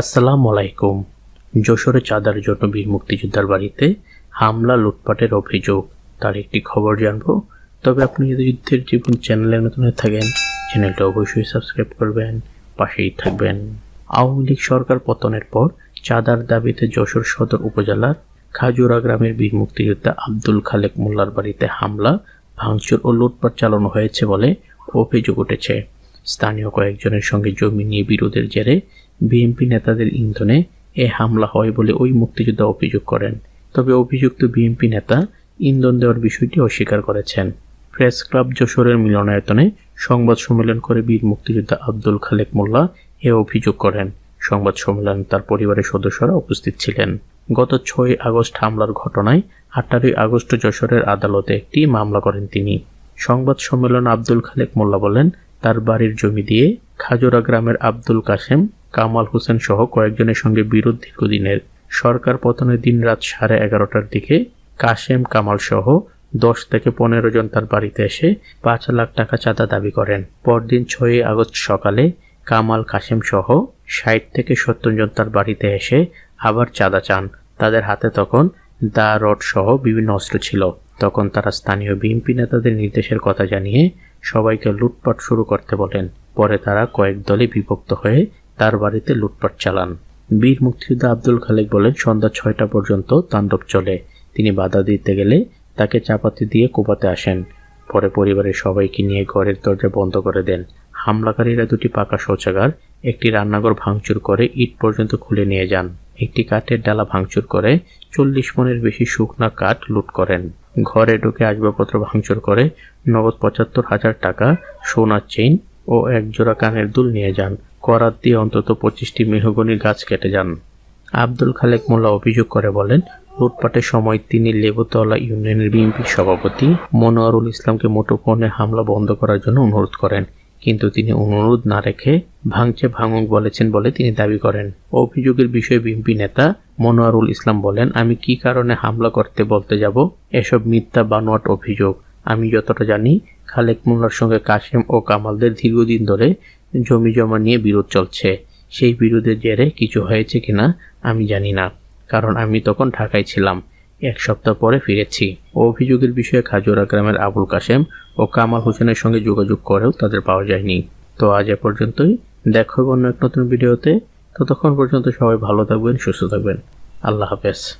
আসসালামু আলাইকুম। যশোরে চাঁদার জন্য বীর মুক্তিযোদ্ধার বাড়িতে হামলা, লুটপাটের অভিযোগ। তার একটি খবর জানব। তবে আপনি যদি যুদ্ধের জীবন চ্যানেলে নতুন হয়ে থাকেন, চ্যানেলটা অবশ্যই সাবস্ক্রাইব করবেন, পাশেই থাকবেন। আওয়ামী লীগ সরকার পতনের পর চাঁদার দাবিতে যশোর সদর উপজেলার খাজুরা গ্রামের বীর মুক্তিযোদ্ধা আব্দুল খালেক মোল্লার বাড়িতে হামলা, ভাঙচুর ও লুটপাট চালানো হয়েছে বলে অভিযোগ উঠেছে। স্থানীয় কয়েকজনের সঙ্গে জমি নিয়ে বিরোধের জেরে বিএনপি নেতাদের ইন্ধনে এ হামলা হয় বলে ওই মুক্তিযোদ্ধা অভিযোগ করেন। তবে অভিযুক্ত বিএনপি নেতা ইন্ধন দেওয়ার বিষয়টি অস্বীকার করেছেন। প্রেস ক্লাব যশোরের মিলনায়তনে সংবাদ সম্মেলন করে বীর মুক্তিযোদ্ধা আব্দুল খালেক মোল্লা এ অভিযোগ করেন। সংবাদ সম্মেলনে তার পরিবারের সদস্যরা উপস্থিত ছিলেন। গত ছয় আগস্ট হামলার ঘটনায় আঠারোই আগস্ট যশোরের আদালতে একটি মামলা করেন তিনি। সংবাদ সম্মেলন আব্দুল খালেক মোল্লা বলেন তার বাড়ির জমি দিয়ে খাজোরা গ্রামের আব্দুল কাশেম, কামাল হোসেন সহ কয়েকজনের সঙ্গে বিরোধ দীর্ঘদিনের। সরকার পতনের দিন রাত সাড়ে এগারোটার দিকে কাশেম, কামাল সহ দশ থেকে পনেরো জন তার বাড়িতে এসে পাঁচ লাখ টাকা চাঁদা দাবি করেন। পরদিন ছয়ই আগস্ট সকালে কামাল, কাশেম সহ ষাট থেকে সত্তর জন তার বাড়িতে এসে আবার চাঁদা চান। তাদের হাতে তখন দা রড সহ বিভিন্ন অস্ত্র ছিল। তখন তারা স্থানীয় বিএনপি নেতাদের নির্দেশের কথা জানিয়ে সবাইকে লুটপাট শুরু করতে বলেন। পরে তারা কয়েক দলে বিভক্ত হয়ে তার বাড়িতে লুটপাট চালান। বীর মুক্তিযোদ্ধা আব্দুল খালেক বলেন, সন্ধ্যা ছয়টা পর্যন্ত তাণ্ডব চলে। তিনি বাধা দিতে গেলে তাকে চাপাতি দিয়ে কোপাতে আসেন। পরে পরিবারের সবাইকে নিয়ে ঘরের দরজা বন্ধ করে দেন। হামলাকারীরা দুটি পাকা শৌচাগার, একটি রান্নাঘর ভাঙচুর করে ইট পর্যন্ত খুলে নিয়ে যান। একটি কাঠের ডালা ভাঙচুর করে চল্লিশ মনের বেশি শুকনা কাঠ লুট করেন। ঘরে ঢুকে আসবাবপত্র ভাঙচুর করে নগদ পঁচাত্তর হাজার টাকা সোনার চেইন ও একজোড়া কানের দুল নিয়ে যান। করাত দিয়ে অন্তত পঁচিশটি মেহগনির গাছ কেটে যান। আব্দুল খালেক মোল্লা অভিযোগ করে বলেন লুটপাটের সময় তিনি লেবুতলা ইউনিয়নের বিএনপির সভাপতি। মনোয়ারুল ইসলামকে মুঠোফোনে হামলা বন্ধ করার জন্য অনুরোধ করেন। কিন্তু তিনি অনুরোধ না রেখে ভাঙচে ভাঙুক বলেছেন বলে তিনি দাবি করেন। অভিযোগের বিষয়ে বিএনপি নেতা মনোয়ারুল ইসলাম বলেন, আমি কি কারণে হামলা করতে বলতে যাব? এসব মিথ্যা বানোয়াট অভিযোগ। আমি যতটা জানি, খালেক মোল্লার সঙ্গে কাশেম ও কামালদের দীর্ঘদিন ধরে জমি জমা নিয়ে বিরোধ চলছে। সেই বিরোধের জেরে কিছু হয়েছে কিনা আমি জানি না, কারণ আমি তখন ঢাকায় ছিলাম। এক সপ্তাহ পরে ফিরেছি। অভিযোগের বিষয়ে খাজুরা গ্রামের আবুল কাশেম ও কামাল হোসেনের সঙ্গে যোগাযোগ করেও তাদের পাওয়া যায়নি। তো আজ এ পর্যন্তই। দেখো অন্য এক নতুন ভিডিওতে। ততক্ষণ পর্যন্ত সবাই ভালো থাকবেন, সুস্থ থাকবেন। আল্লাহ হাফেজ।